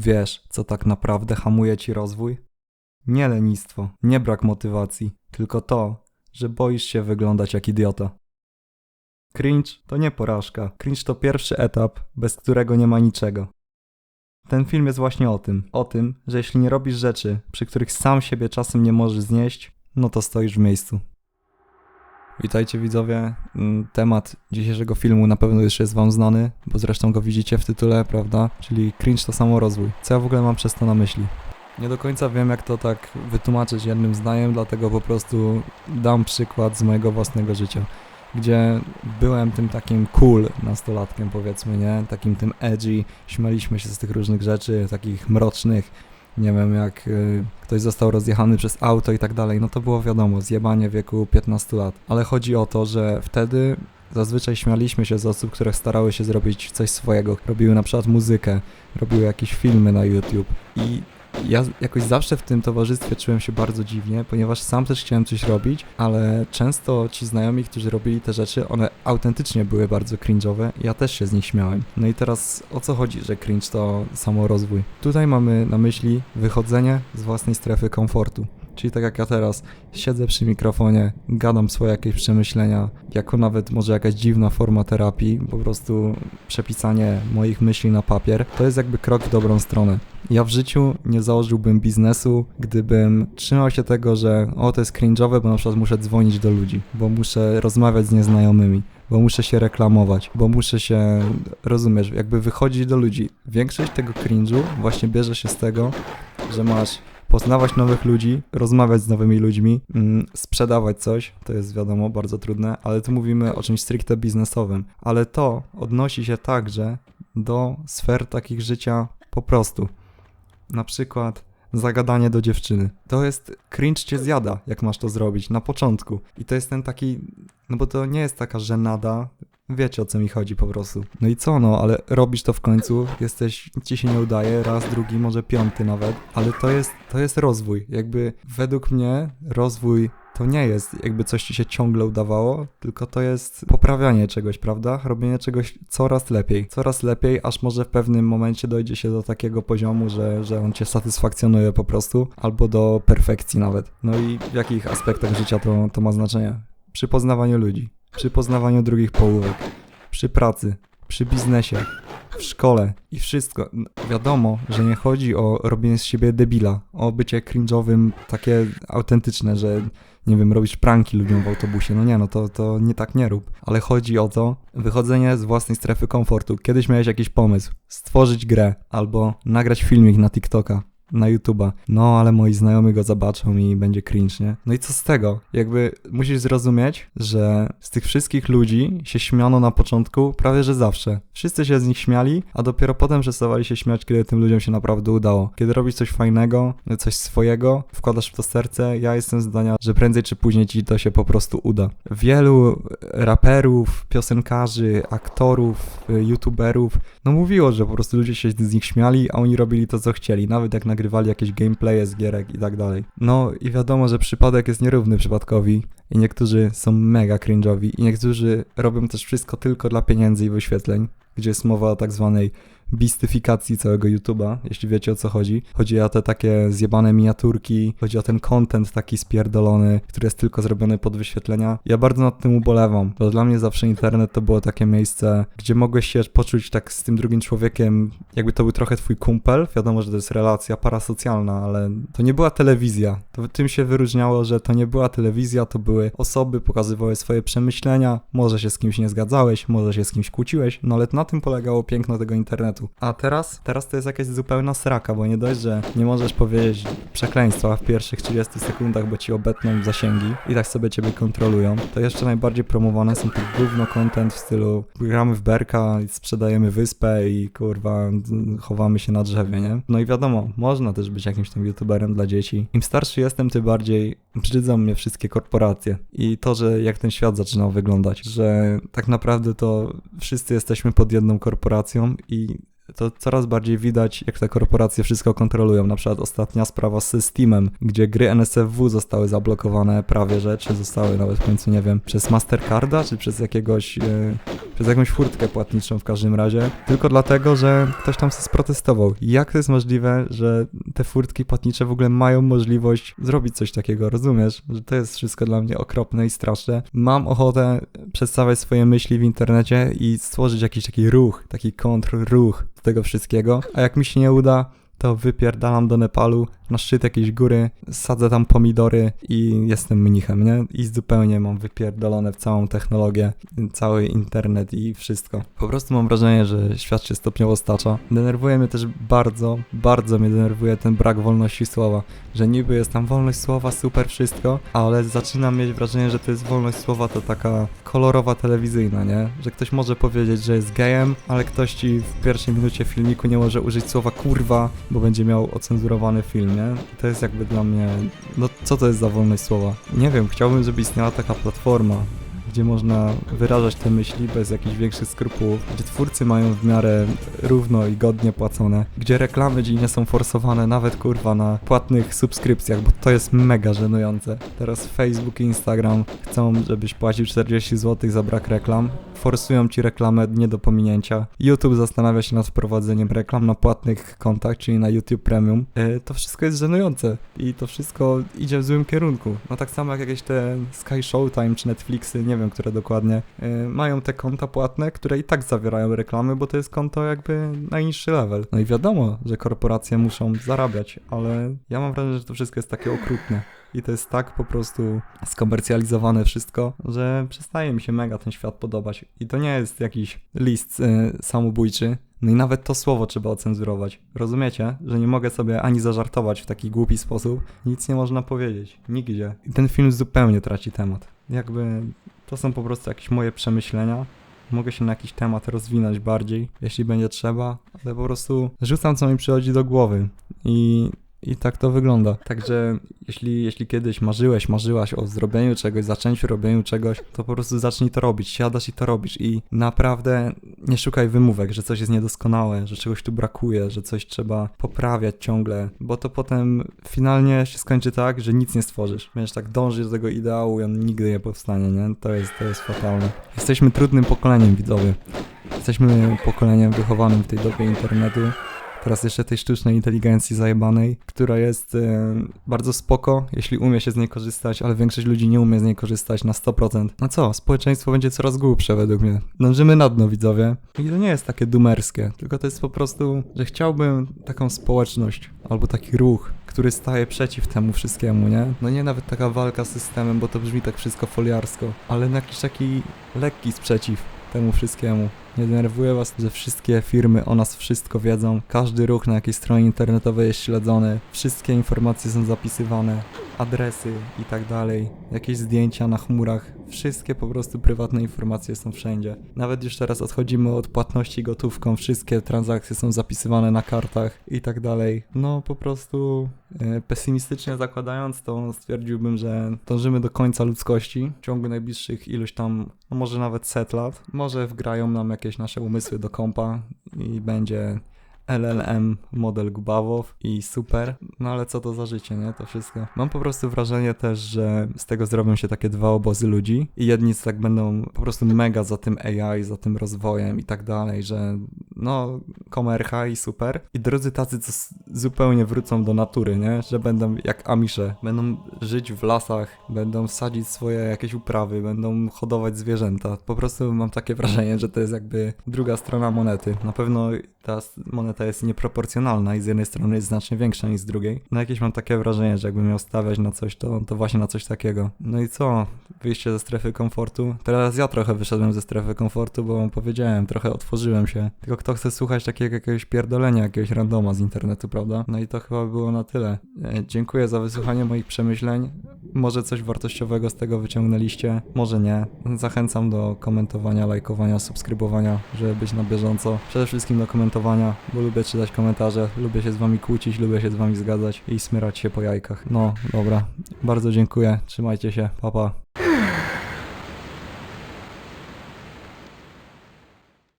Wiesz, co tak naprawdę hamuje ci rozwój? Nie lenistwo, nie brak motywacji, tylko to, że boisz się wyglądać jak idiota. Cringe to nie porażka. Cringe to pierwszy etap, bez którego nie ma niczego. Ten film jest właśnie o tym. O tym, że jeśli nie robisz rzeczy, przy których sam siebie czasem nie możesz znieść, no to stoisz w miejscu. Witajcie widzowie. Mm, Temat dzisiejszego filmu na pewno już jest wam znany, bo zresztą go widzicie w tytule, prawda? Czyli cringe to samo rozwój. Co ja w ogóle mam przez to na myśli? Nie do końca wiem, jak to tak wytłumaczyć jednym zdaniem, dlatego po prostu dam przykład z mojego własnego życia, gdzie byłem tym takim cool nastolatkiem, powiedzmy, nie? Takim tym edgy, śmialiśmy się z tych różnych rzeczy, takich mrocznych, nie wiem, jak y, ktoś został rozjechany przez auto i tak dalej, no to było wiadomo, zjebanie wieku 15 lat. Ale chodzi o to, że wtedy zazwyczaj śmialiśmy się z osób, które starały się zrobić coś swojego, robiły na przykład muzykę, robiły jakieś filmy na YouTube i ja jakoś zawsze w tym towarzystwie czułem się bardzo dziwnie, ponieważ sam też chciałem coś robić, ale często ci znajomi, którzy robili te rzeczy, one autentycznie były bardzo cringe'owe ja też się z nich śmiałem. No i teraz o co chodzi, że cringe to samorozwój? Tutaj mamy na myśli wychodzenie z własnej strefy komfortu. Czyli tak jak ja teraz siedzę przy mikrofonie, gadam swoje jakieś przemyślenia, jako nawet może jakaś dziwna forma terapii, po prostu przepisanie moich myśli na papier, to jest jakby krok w dobrą stronę. Ja w życiu nie założyłbym biznesu, gdybym trzymał się tego, że o to jest cringe'owe, bo na przykład muszę dzwonić do ludzi, bo muszę rozmawiać z nieznajomymi, bo muszę się reklamować, bo muszę się, rozumiesz, jakby wychodzić do ludzi. Większość tego cringe'u właśnie bierze się z tego, że masz poznawać nowych ludzi, rozmawiać z nowymi ludźmi, mm, sprzedawać coś, to jest wiadomo bardzo trudne, ale tu mówimy o czymś stricte biznesowym. Ale to odnosi się także do sfer takich życia po prostu. Na przykład zagadanie do dziewczyny. To jest cringe cię zjada, jak masz to zrobić na początku. I to jest ten taki, no bo to nie jest taka żenada, Wiecie o co mi chodzi po prostu. No i co no, ale robisz to w końcu, jesteś, ci się nie udaje, raz, drugi, może piąty nawet, ale to jest, to jest rozwój. Jakby według mnie rozwój to nie jest jakby coś ci się ciągle udawało, tylko to jest poprawianie czegoś, prawda? Robienie czegoś coraz lepiej, coraz lepiej, aż może w pewnym momencie dojdzie się do takiego poziomu, że, że on cię satysfakcjonuje po prostu, albo do perfekcji nawet. No i w jakich aspektach życia to, to ma znaczenie? Przy poznawaniu ludzi przy poznawaniu drugich połówek, przy pracy, przy biznesie, w szkole i wszystko. Wiadomo, że nie chodzi o robienie z siebie debila, o bycie cringe'owym takie autentyczne, że nie wiem, robisz pranki ludziom w autobusie. No nie, no to, to nie tak nie rób. Ale chodzi o to, wychodzenie z własnej strefy komfortu. Kiedyś miałeś jakiś pomysł, stworzyć grę albo nagrać filmik na TikToka na YouTube'a. No, ale moi znajomi go zobaczą i będzie cringe, nie? No i co z tego? Jakby musisz zrozumieć, że z tych wszystkich ludzi się śmiano na początku prawie że zawsze. Wszyscy się z nich śmiali, a dopiero potem przestawali się śmiać, kiedy tym ludziom się naprawdę udało. Kiedy robisz coś fajnego, coś swojego, wkładasz w to serce, ja jestem zdania, że prędzej czy później ci to się po prostu uda. Wielu raperów, piosenkarzy, aktorów, youtuberów, no mówiło, że po prostu ludzie się z nich śmiali, a oni robili to, co chcieli, nawet jak nagrywali jakieś gameplaye z gierek i tak dalej. No i wiadomo, że przypadek jest nierówny przypadkowi i niektórzy są mega cringe'owi i niektórzy robią też wszystko tylko dla pieniędzy i wyświetleń, gdzie jest mowa o tak zwanej bistyfikacji całego YouTube'a, jeśli wiecie o co chodzi. Chodzi o te takie zjebane miniaturki, chodzi o ten content taki spierdolony, który jest tylko zrobiony pod wyświetlenia. Ja bardzo nad tym ubolewam, bo dla mnie zawsze internet to było takie miejsce, gdzie mogłeś się poczuć tak z tym drugim człowiekiem, jakby to był trochę twój kumpel. Wiadomo, że to jest relacja parasocjalna, ale to nie była telewizja. To tym się wyróżniało, że to nie była telewizja, to były osoby, pokazywały swoje przemyślenia, może się z kimś nie zgadzałeś, może się z kimś kłóciłeś, no ale na tym polegało piękno tego internetu a teraz? Teraz to jest jakaś zupełna sraka, bo nie dość, że nie możesz powiedzieć przekleństwa w pierwszych 30 sekundach, bo ci obetną zasięgi i tak sobie ciebie kontrolują, to jeszcze najbardziej promowane są te gówno content w stylu gramy w berka sprzedajemy wyspę i kurwa chowamy się na drzewie, nie? No i wiadomo, można też być jakimś tam youtuberem dla dzieci. Im starszy jestem, tym bardziej brzydzą mnie wszystkie korporacje i to, że jak ten świat zaczynał wyglądać, że tak naprawdę to wszyscy jesteśmy pod jedną korporacją i to coraz bardziej widać, jak te korporacje wszystko kontrolują. Na przykład ostatnia sprawa z Steamem, gdzie gry NSFW zostały zablokowane prawie że, czy zostały nawet w końcu, nie wiem, przez Mastercarda, czy przez jakiegoś, e, przez jakąś furtkę płatniczą w każdym razie, tylko dlatego, że ktoś tam sprotestował. Jak to jest możliwe, że te furtki płatnicze w ogóle mają możliwość zrobić coś takiego, rozumiesz? Że to jest wszystko dla mnie okropne i straszne. Mam ochotę przedstawiać swoje myśli w internecie i stworzyć jakiś taki ruch, taki kontrruch do tego wszystkiego, a jak mi się nie uda, to wypierdalam do Nepalu, na szczyt jakiejś góry, sadzę tam pomidory i jestem mnichem, nie? I zupełnie mam wypierdolone w całą technologię, cały internet i wszystko. Po prostu mam wrażenie, że świat się stopniowo stacza. Denerwuje mnie też bardzo, bardzo mnie denerwuje ten brak wolności słowa, że niby jest tam wolność słowa, super wszystko, ale zaczynam mieć wrażenie, że to jest wolność słowa to taka kolorowa telewizyjna, nie? Że ktoś może powiedzieć, że jest gejem, ale ktoś ci w pierwszej minucie filmiku nie może użyć słowa kurwa, bo będzie miał ocenzurowany film, nie? To jest jakby dla mnie, no co to jest za wolność słowa? Nie wiem, chciałbym, żeby istniała taka platforma, gdzie można wyrażać te myśli bez jakichś większych skrupułów, gdzie twórcy mają w miarę równo i godnie płacone, gdzie reklamy ci nie są forsowane nawet kurwa na płatnych subskrypcjach, bo to jest mega żenujące. Teraz Facebook i Instagram chcą, żebyś płacił 40 zł za brak reklam, forsują ci reklamę nie do pominięcia. YouTube zastanawia się nad wprowadzeniem reklam na płatnych kontach, czyli na YouTube Premium. E, to wszystko jest żenujące i to wszystko idzie w złym kierunku. No tak samo jak jakieś te Sky Showtime czy Netflixy, nie wiem, które dokładnie, e, mają te konta płatne, które i tak zawierają reklamy, bo to jest konto jakby najniższy level. No i wiadomo, że korporacje muszą zarabiać, ale ja mam wrażenie, że to wszystko jest takie okrutne. I to jest tak po prostu skomercjalizowane wszystko, że przestaje mi się mega ten świat podobać. I to nie jest jakiś list y, samobójczy. No i nawet to słowo trzeba ocenzurować. Rozumiecie, że nie mogę sobie ani zażartować w taki głupi sposób, nic nie można powiedzieć. Nigdzie. I ten film zupełnie traci temat. Jakby to są po prostu jakieś moje przemyślenia. Mogę się na jakiś temat rozwinąć bardziej, jeśli będzie trzeba, ale po prostu rzucam, co mi przychodzi do głowy. I i tak to wygląda. Także jeśli, jeśli kiedyś marzyłeś, marzyłaś o zrobieniu czegoś, zaczęciu robieniu czegoś, to po prostu zacznij to robić. Siadasz i to robisz. I naprawdę nie szukaj wymówek, że coś jest niedoskonałe, że czegoś tu brakuje, że coś trzeba poprawiać ciągle, bo to potem finalnie się skończy tak, że nic nie stworzysz. Będziesz tak dążyć do tego ideału i on nigdy nie powstanie, nie? To jest, to jest fatalne. Jesteśmy trudnym pokoleniem, widzowie. Jesteśmy pokoleniem wychowanym w tej dobie internetu. Teraz jeszcze tej sztucznej inteligencji zajebanej, która jest bardzo spoko, jeśli umie się z niej korzystać, ale większość ludzi nie umie z niej korzystać na 100%. No co, społeczeństwo będzie coraz głupsze według mnie. Dążymy na dno, widzowie. I to nie jest takie dumerskie, tylko to jest po prostu, że chciałbym taką społeczność albo taki ruch, który staje przeciw temu wszystkiemu, nie? No nie nawet taka walka z systemem, bo to brzmi tak wszystko foliarsko, ale na jakiś taki lekki sprzeciw temu wszystkiemu. Nie denerwuje was, że wszystkie firmy o nas wszystko wiedzą, każdy ruch na jakiejś stronie internetowej jest śledzony, wszystkie informacje są zapisywane, adresy i tak dalej, jakieś zdjęcia na chmurach, wszystkie po prostu prywatne informacje są wszędzie. Nawet już teraz odchodzimy od płatności gotówką, wszystkie transakcje są zapisywane na kartach i tak dalej. No po prostu e, pesymistycznie zakładając to stwierdziłbym, że dążymy do końca ludzkości w ciągu najbliższych iluś tam, no może nawet set lat. Może wgrają nam jakieś nasze umysły do kompa i będzie LLM model Gubawow i super, no ale co to za życie, nie? To wszystko. Mam po prostu wrażenie też, że z tego zrobią się takie dwa obozy ludzi i jedni tak będą po prostu mega za tym AI, za tym rozwojem i tak dalej, że no komercha i super i drudzy tacy, co zupełnie wrócą do natury, nie? Że będą jak amisze, będą żyć w lasach, będą sadzić swoje jakieś uprawy, będą hodować zwierzęta. Po prostu mam takie wrażenie, że to jest jakby druga strona monety. Na pewno ta s- moneta jest nieproporcjonalna i z jednej strony jest znacznie większa niż z drugiej. No jakieś mam takie wrażenie, że jakbym miał stawiać na coś, to, to właśnie na coś takiego. No i co? Wyjście ze strefy komfortu. Teraz ja trochę wyszedłem ze strefy komfortu, bo powiedziałem, trochę otworzyłem się. Tylko kto chce słuchać takiego jakiegoś pierdolenia, jakiegoś randoma z internetu, prawda? No i to chyba by było na tyle. E, dziękuję za wysłuchanie moich przemyśleń. Może coś wartościowego z tego wyciągnęliście, może nie. Zachęcam do komentowania, lajkowania, subskrybowania, żeby być na bieżąco. Przede wszystkim do komentowania, bo lubię czytać komentarze, lubię się z wami kłócić, lubię się z wami zgadzać i smyrać się po jajkach. No, dobra. Bardzo dziękuję. Trzymajcie się. Pa, pa.